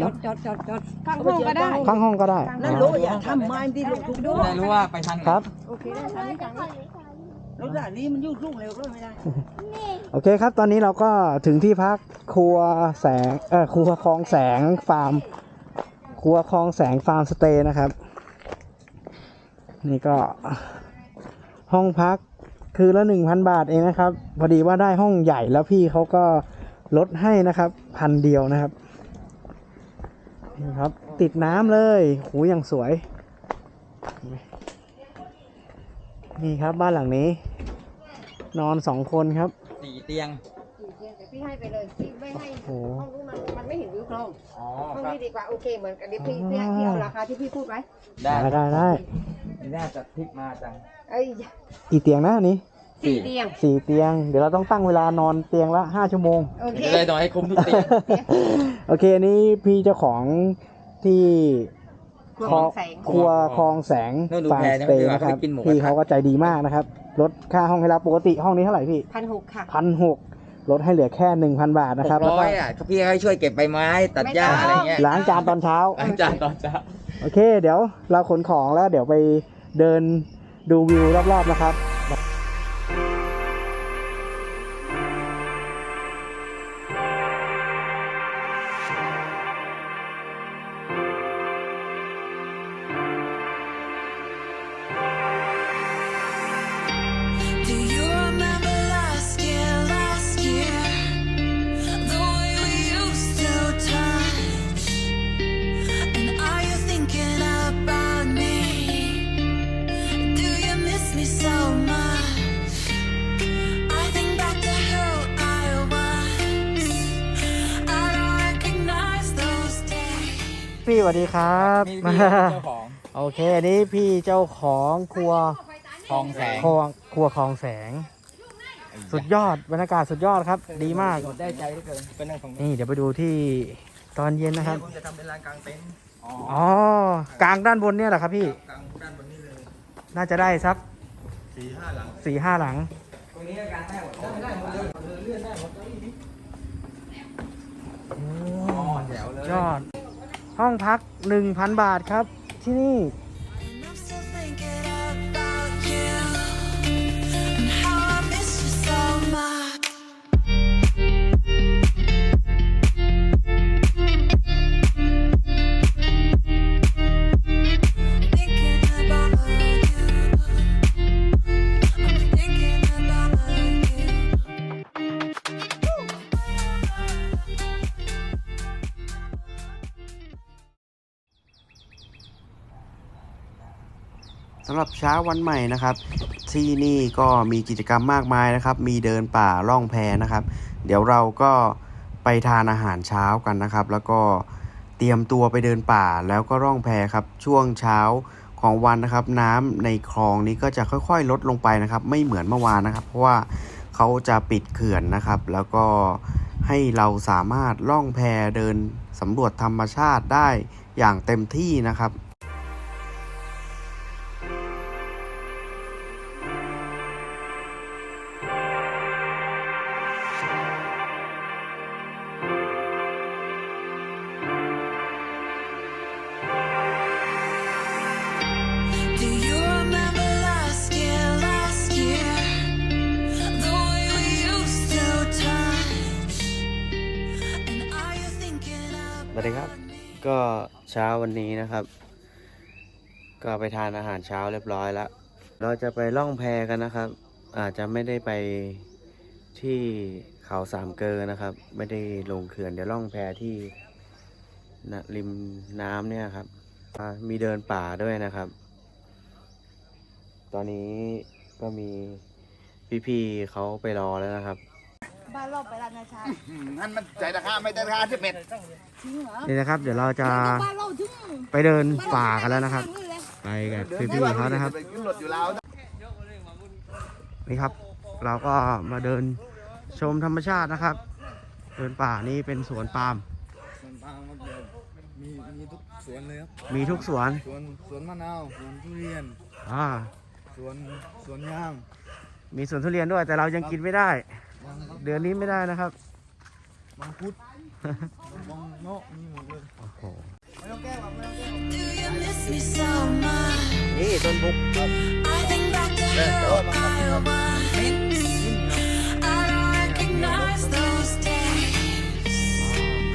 เนาะดจอดจอดจอดข้างห้องก็ได้ข้างห้องก็ได้นั่นรู้อย่าทำไม้ที่ลูกทุกด้วยได้รู้ว่าไปทางไหนครับโอเคได้ทางนี้ทางนี้แล้วด่านนี้มันยุ่งยุ่งเร็วด้วยไม่ได้โอเคครับ ตอนนี้เราก็ถึงที่พักครัวแสงเออครัวคลองแสงฟาร์ม ครัวคลองแสงฟาร์มสเตย์นะครับ นี่ก็ห้องพักคือละหนึ่งพันบาทเองนะครับ พอดีว่าได้ห้องใหญ่แล้วพี่เขาก็ลดให้นะครับ พันเดียวนะครับ นี่ครับ ติดน้ำเลยหูอย่างสวย นี่ครับบ้านหลังนี้ นอนสองคนครับสี่เตียงแต่พี่ให้ไปเลยพี่ไม่ให้โอ้โหห้องนู้นมันมันไม่เห็นวิวคลองอ๋อห้องครับนี้ดีกว่าโอเคเหมือนกันเดี๋ยวพี่พี่พี่เอาราคาที่พี่พูดไว้ได้ได้ได้ได้น่าจะพลิกมาจังเอ้ยกี่เตียงนะอันนี้ สี่เตียงสี่เตียง เดี๋ยวเราต้องตั้งเวลานอนเตียงละห้าชั่วโมง โอเคจะได้นอนให้คุ้มทุกเตียงโอเคอันนี้พี่เจ้าของที่คลองแสงครัวคลองแสงนู่นดูฟาร์แพมรสนี่เตมันย์คือว่านะครับเขากินหมูกระพี่ทะเขาก็ใจดีมากนะครับ ลดค่าห้องให้เราปกติห้องนี้เท่าไหร่พี่พันหกค่ะพันหกลดให้เหลือแค่หนึ่งพันบาทหนะครับกแล้วร้ก็อยอะพี่ให้ช่วยเก็บใบไม้ตัดหญ้าไม่อะไรต้องเงี้ยล้างจานตอนเช้าล้างจานตอนเช้าโอเค เดี๋ยวเราขนของแล้วเดี๋ยวไปเดินดูวิวรอบๆนะครับ วัสดีครับนี่พี่เจ้าของโอเคอันนี้พี่เจ้าของครัวทองแสงครัวครัวคลองแสง สุดยอดบรรยากาศสุดยอดครับ ดีมาก ได้ใจเหลือเกินเป็นนั่งของนี่เดี๋ยวไปดูที่ตอนเย็นนะครับผมจะทำเป็นลานกลางเต็นท์อ๋ออ๋อกลางด้านบนเนี่ยแหละครับพี่ กลางด้านบนนี้เลยน่าจะได้สักสี่ห้าหลังสี่ห้าหลัง ตรงนี้ก็กลางได้หมดได้หมดเลยเลื่อนได้หมดเลยโอ้อ๋อแจ๋วเลยยอด ห้องพัก 1,000 บาทครับที่นี่ เช้าวันใหม่นะครับ ที่นี่ก็มีกิจกรรมมากมายนะครับ มีเดินป่าล่องแพนะครับ เดี๋ยวเราก็ไปทานอาหารเช้ากันนะครับ แล้วก็เตรียมตัวไปเดินป่าแล้วก็ร่องแพครับ ช่วงเช้าของวันนะครับ น้ำในคลองนี้ก็จะค่อยๆ ลดลงไปนะครับ ไม่เหมือนเมื่อวานนะครับ เพราะว่าเขาจะปิดเขื่อนนะครับ แล้วก็ให้เราสามารถล่องแพเดินสำรวจธรรมชาติได้อย่างเต็มที่นะครับ ก็เช้าวันนี้นะครับ ก็ไปทานอาหารเช้าเรียบร้อยแล้ว เราจะไปล่องแพกันนะครับ อาจจะไม่ได้ไปที่เขาสามเกลอนะครับ ไม่ได้ลงเขื่อนเดี๋ยวล่องแพที่นะริมน้ำเนี่ยครับ มีเดินป่าด้วยนะครับ ตอนนี้ก็มีพี่ๆเขาไปรอแล้วนะครับ บ้านรอบไปร้านนาชานั่นมันใจราคาไม่ได้ราคาสิบเอ็ดนี่นะครับ เดี๋ยวเราจะบ้านเราถึงไปเดินป่ากันแล้วนะครับ ไปกับพี่ๆเขานะครับไปขึ้นรถอยู่แล้วนี่ครับ เราก็มาเดินชมธรรมชาตินะครับ เดินป่านี่เป็นสวนปาล์มสวนปาล์มครับเดี๋ยวมีมีทุกสวนเลยครับมีทุกสวนสวนสวนมะนาวสวนทุเรียนอ่าสวนสวนยาง มีสวนทุเรียนด้วยแต่เรายังกินไม่ได้ยางครับ เดือนนี้ไม่ได้นะครับ มังคุดมังเนาะมีหมดเลยโอ้โห Do you miss me so much? นี่ต้นบุก I think back to how I was. I don't recognize those days.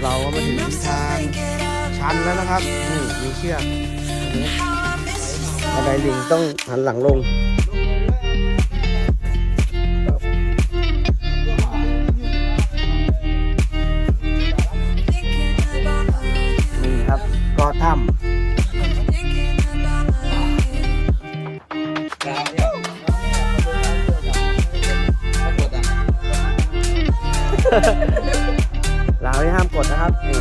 เราก็มาถึง And I'm ทาง still thinking ชันแล้วนะครับ นี่มีเชือก of how I miss you บัน so ไดลิงต้องหันหลังลงำเราไม่ห้ามกดนะครับนี่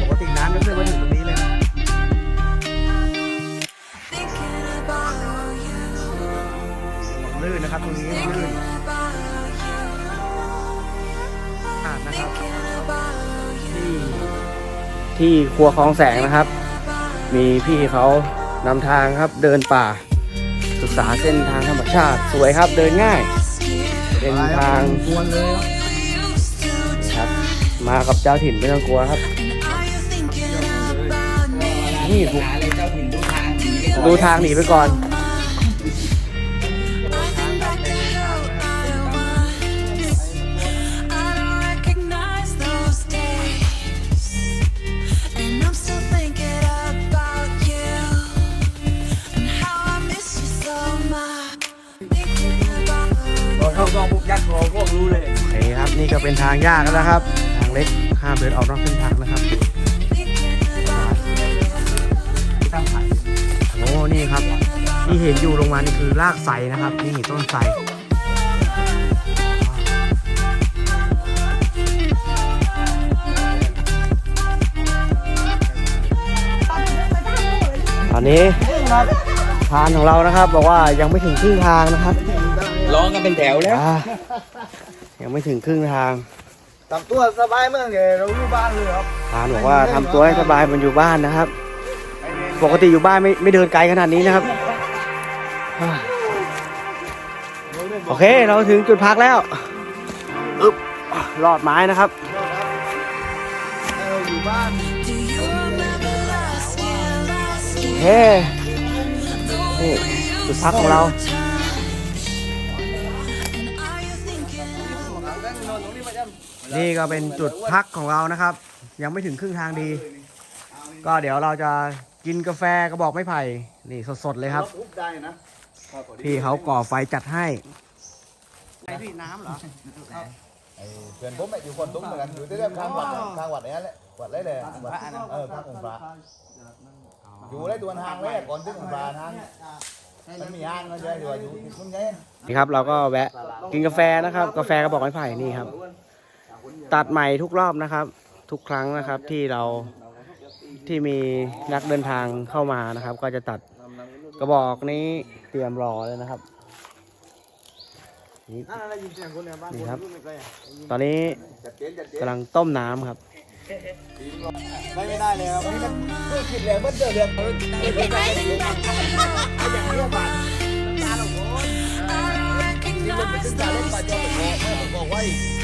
ปกติน้ำไม่เคยมาถึงตรงนี้เลยนะ Thinking about you. ลื่นนะครับตรงนี้ลื่น Thinking about you. อ่านะครับ Thinking about you. ที่ที่ครัวคลองแสงนะครับ มีพี่เขานำทางครับเดินป่า ศึกษาเส้นทางธรรมชาติ สวยครับเดินง่าย เป็นทางควนเลยครับ มากับเจ้าถิ่นไม่ต้องกลัวครับ นี่ดูทางหนีไปก่อน นี่ก็เป็นทางยากแล้วนะครับ ทางเล็กห้ามเดินออกนอกเส้นทางนะครับ Thinking about you. ตั้งไผ่โอ้นี่ครับที่เห็นอยู่ลงมานี่คือรากไทรนะครับนี่ต้นไทรตอนนี้ทานของเรานะครับ บอกว่ายังไม่ถึงครึ่งทางนะครับร้องกันเป็นแถวแล้วอ่า ยังไม่ถึงครึ่งทางทำตัวสบายเมื่อไงเราอยู่บ้านเลยครับทานบอกว่าทำตัวให้สบายมันอยู่บ้านนะครับ ปกติอยู่บ้านไม่ไม่เดินไกลขนาดนี้นะครับอ่าโอเคเราถึงจุดพักแล้วอึ๊บรอดไม้นะครับ เราอยู่บ้าน Do you remember last year, last โอ year? เคนี่จุดพักของเรา And are นี่ก็เป็นจุดพักของเรานะครับ ยังไม่ถึงครึ่งทางดี ก็เดี๋ยวเราจะกินกาแฟกระบอกไม้ไผ่นี่สดๆเลยครับทุบได้นะพี่เขาก่อไฟจัดให้ไอพี่น้ำเหรอไอ้เพื่อนผมอยู่คนตุ้งเหมือนกันอยู่ที่เรื่องทางวัดทางวัดเนี้ยแหละวัดไรเลยวัดเออพระองค์พระอยู่ไรตัวทางแรกก่อนถึงองค์พระทางมันมีห้างก็เยอะอยู่อยู่ที่ตรงนี้นี่ครับ เราก็แวะกินกาแฟนะครับ กาแฟกระบอกไม้ไผ่นี่ครับ ตัดใหม่ทุกรอบนะครับ ทุกครั้งนะครับที่เราที่มีนักเดินทางเข้ามานะครับ ก็จะตัดกระบอกนี้เตรียมรอเลยนะครับนี่นี่ครับ ตอนนี้กำลังต้มน้ำครับไม่ไม่ได้เลยครับนี่มันคิดแรงมันเดือดเดือด I don't recognize those days. บอกไว้ And I'm still thinking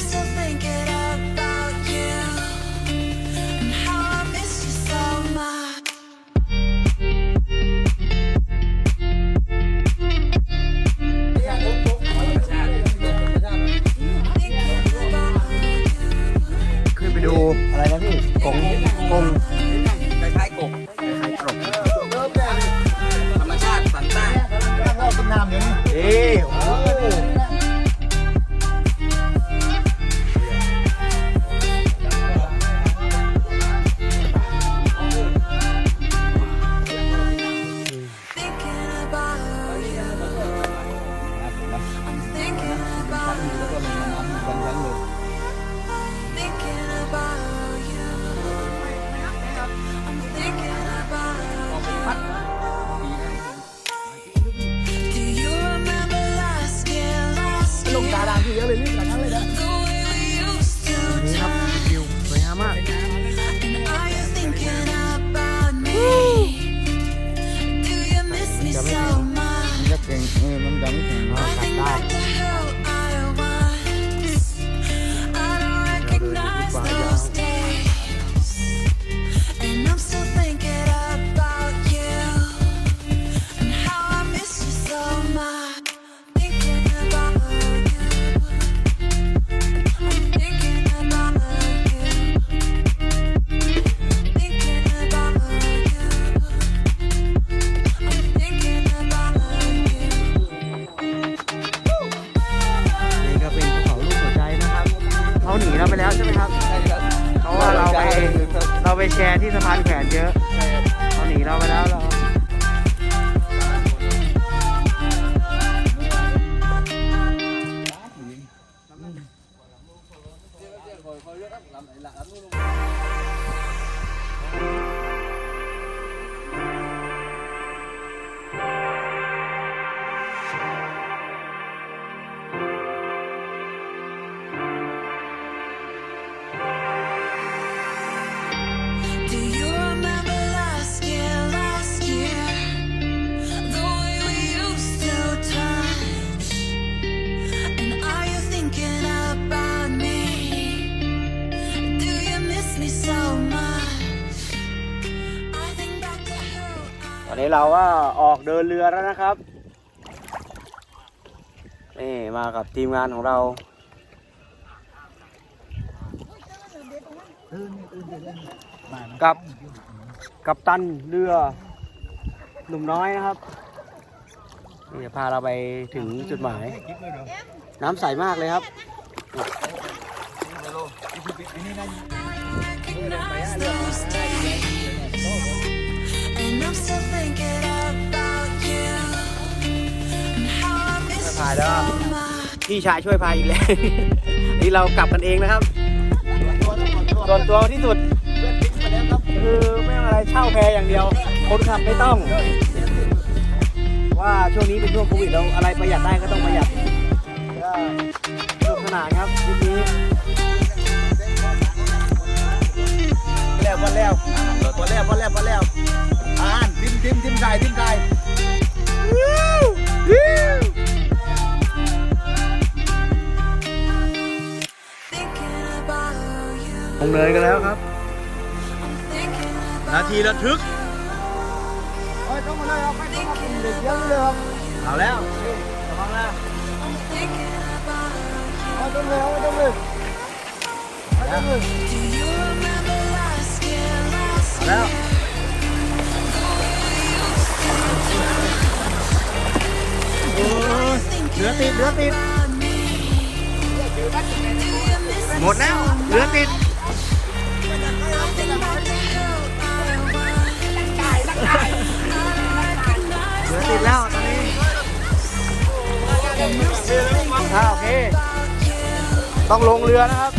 yourself อนนี้เราก็ออกเดินเรือแล้วนะครับ นี่มากับทีมงานของเรากับกับตันเรือหนุ่มน้อยนะครับนี่จะพาเราไปถึงจุดหมาย น้ำใสมากเลยครับ Recognize those days, แล้ว so much. พี่ชายช่วยพายอีกแล้วนี่เรากลับกันเองนะครับส่วนตัวที่สุดคือไม่ต้องอะไรเช่าแพอย่างเดียว คนขับไม่ต้อง ว่าช่วงนี้เป็นช่วงโควิดเราอะไรประหยัดได้ก็ต้องประหยัดก็สนุกสนานครับทริปนี้แล้วพอแล้วพอแล้วพอแล้วพอแล้วอ่านทิมทิมทิมใส่ทิมใส่ เนินกันแล้วครับ Thinking about นาทีระทึก thinking about เอาแล้วนี่ระวังนะ thinking about เอาต้องเลยเอาต้องเลย Do you remember last year, last เอาแล้วเหลือติดเหลือติดหมดแล้วเหลือติด ติดแล้วตอนนี้อ่าโอเค ต้องลงเรือนะครับ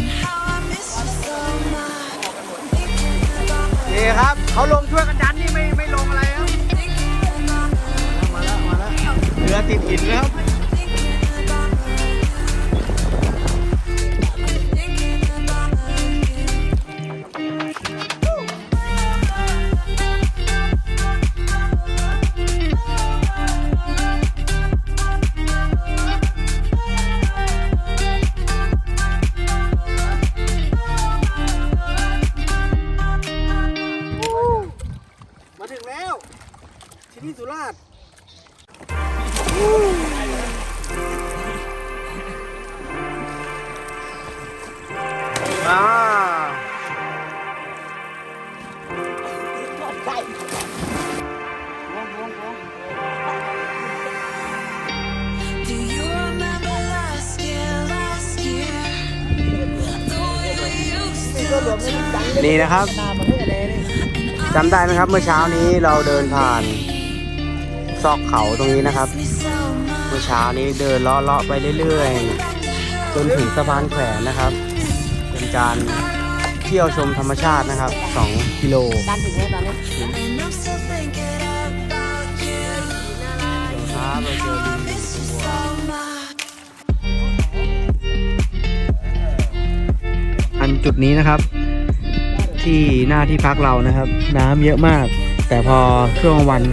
นี่ครับเขาลงช่วยกันดันนี่ไม่ไม่ลงอะไรครับ มาแล้วมาแล้วเรือติดหินแล้ว นะครับจำได้ไหมครับ เมื่อเช้านี้เราเดินผ่านซอกเขาตรงนี้นะครับ เมื่อเช้านี้เดินเลาะๆไปเรื่อยๆ จนถึงสะพานแขวนนะครับ เป็นการเที่ยวชมธรรมชาตินะครับ 2 กิโล And I'm still thinking about you. ครับเราเจอลิงอันจุดนี้นะครับ ที่หน้าที่พักเรานะครับ น้ำเยอะมาก แต่พอช่วงวัน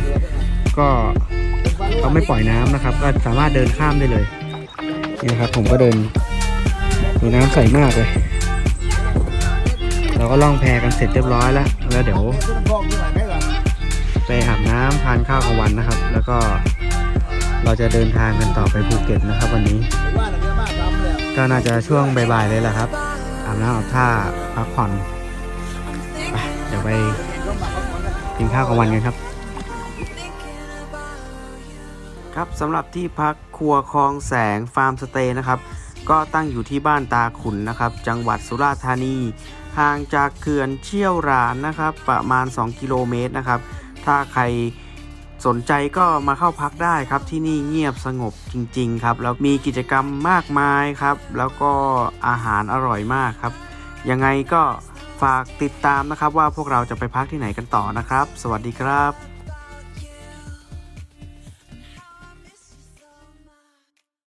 ก็เขาไม่ปล่อยน้ำนะครับ ก็สามารถเดินข้ามได้เลยนี่นะครับ ผมก็เดินดูน้ำใสมากเลย เราก็ล่องแพกันเสร็จเรียบร้อยแล้ว แล้วเดี๋ยว ไปอาบน้ำทานข้าวกลางวันนะครับ แล้วก็เราจะเดินทางกันต่อไปภูเก็ตนะครับ วันนี้ ก็น่าจะช่วงบ่ายๆเลยแหละครับอาบน้ำอาบท่าพักผ่อน เดี๋ยวไปกินข้าวกลางวันกันครับ ครับสำหรับที่พักครัวคลองแสงฟาร์มสเตย์นะครับ ก็ตั้งอยู่ที่บ้านตาขุนนะครับ จังหวัดสุราษฎร์ธานี ห่างจากเขื่อนเชี่ยวรานนะครับ ประมาณ 2 กิโลเมตรนะครับ ถ้าใครสนใจก็มาเข้าพักได้ครับที่นี่เงียบสงบจริง ๆ ครับ แล้วมีกิจกรรมมากมายครับ แล้วก็อาหารอร่อยมากครับ ยังไงก็ ฝากติดตามนะครับว่าพวกเราจะไปพักที่ไหนกันต่อนะครับ สวัสดีครับ